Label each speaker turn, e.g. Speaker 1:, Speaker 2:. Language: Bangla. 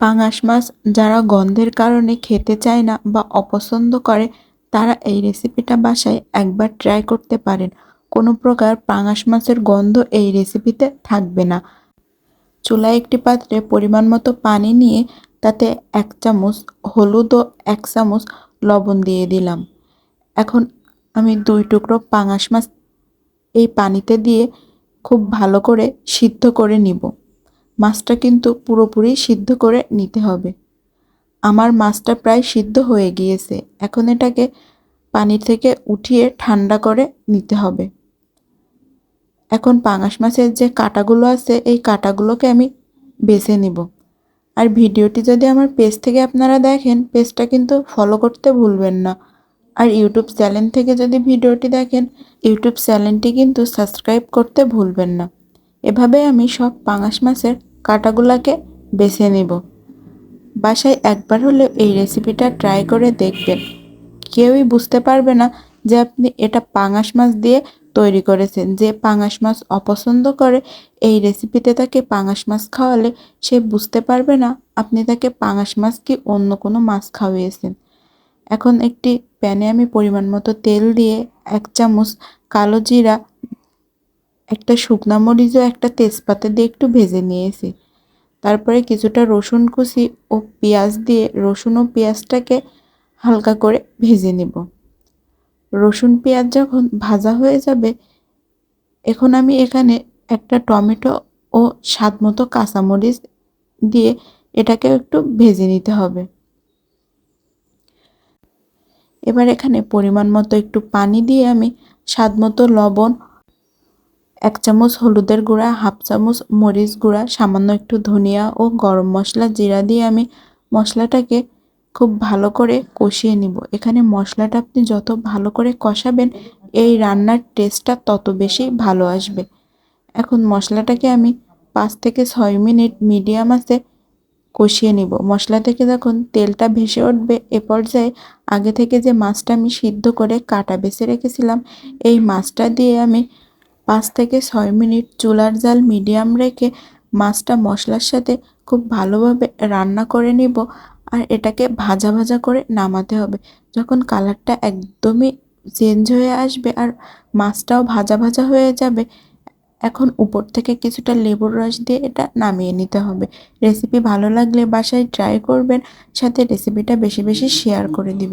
Speaker 1: পাঙাশ মাছ যারা গন্ধের কারণে খেতে চায় না বা অপছন্দ করে, তারা এই রেসিপিটা বাসায় একবার ট্রাই করতে পারেন। কোনো প্রকার পাঙাশ মাছের গন্ধ এই রেসিপিতে থাকবে না। চুলায় একটি পাত্রে পরিমাণ মতো পানি নিয়ে তাতে এক চামচ হলুদ ও এক চামচ লবণ দিয়ে দিলাম। এখন আমি দুই টুকরো পাঙাশ মাছ এই পানিতে দিয়ে খুব ভালো করে সিদ্ধ করে নিব। মাছটা কিন্তু পুরোপুরি সিদ্ধ করে নিতে হবে। আমার মাছটা প্রায় সিদ্ধ হয়ে গিয়েছে। এখন এটাকে পানি থেকে উঠিয়ে ঠান্ডা করে নিতে হবে। এখন পাঙাশ মাছের যে কাটাগুলো আছে, এই কাটাগুলোকে আমি বেছে নিব। আর ভিডিওটি যদি আমার পেজ থেকে আপনারা দেখেন, পেজটা কিন্তু ফলো করতে ভুলবেন না। আর ইউটিউব চ্যানেল থেকে যদি ভিডিওটি দেখেন, ইউটিউব চ্যানেলটি কিন্তু সাবস্ক্রাইব করতে ভুলবেন না। এভাবে আমি সব পাঙাশ মাছের কাটাগুলোকে বেছে নেব। বাসায় একবার হলে এই রেসিপিটা ট্রাই করে দেখবেন। কেউই বুঝতে পারবে না যে আপনি এটা পাঙাশ মাছ দিয়ে তৈরি করেছেন। যে পাঙাশ মাছ অপছন্দ করে, এই রেসিপিতে তাকে পাঙাশ মাছ খাওয়ালে সে বুঝতে পারবে না আপনি তাকে পাঙাশ মাছ কি অন্য কোনো মাছ খাওয়িয়েছেন। এখন একটি প্যানে আমি পরিমাণ মতো তেল দিয়ে এক চামচ কালো জিরা একটা শুকনা মরিচ ও একটা তেজপাতা দিয়ে একটু ভেজে নিয়েছি। তারপরে কিছুটা রসুন কুচি ও পেঁয়াজ দিয়ে, রসুন ও পেঁয়াজটাকে হালকা করে ভেজে নেব। রসুন পেঁয়াজ যখন ভাজা হয়ে যাবে, এখন আমি এখানে একটা টমেটো ও স্বাদ মতো কাঁচামরিচ দিয়ে এটাকে একটু ভেজে নিতে হবে। এবার এখানে পরিমাণ মতো একটু পানি দিয়ে আমি স্বাদ মতো লবণ এক চামচ হলুদের গুঁড়া, হাফ চামচ মরিচ গুঁড়া, সামান্য একটু ধনিয়া ও গরম মশলা জিরা দিয়ে আমি মশলাটাকে খুব ভালো করে কষিয়ে নিব। এখানে মশলাটা আপনি যত ভালো করে কষাবেন, এই রান্নার টেস্টটা তত বেশি ভালো আসবে। এখন মশলাটাকে আমি পাঁচ থেকে ছয় মিনিট মিডিয়াম আছে কষিয়ে নিব। মশলা থেকে যখন তেলটা ভেসে উঠবে, এ পর্যায়ে আগে থেকে যে মাছটা আমি সিদ্ধ করে কাটা বেছে রেখেছিলাম, এই মাছটা দিয়ে আমি পাঁচ থেকে ছয় মিনিট চুলার জাল মিডিয়াম রেখে মাছটা মশলার সাথে খুব ভালোভাবে রান্না করে নিব আর এটাকে ভাজা ভাজা করে নামাতে হবে। যখন কালারটা একদমই চেঞ্জ হয়ে আসবে আর মাছটাও ভাজা ভাজা হয়ে যাবে, এখন উপর থেকে কিছুটা লেবুর রস দিয়ে এটা নামিয়ে নিতে হবে। রেসিপি ভালো লাগলে বাসায় ট্রাই করবেন, সাথে রেসিপিটা বেশি বেশি শেয়ার করে দিবেন।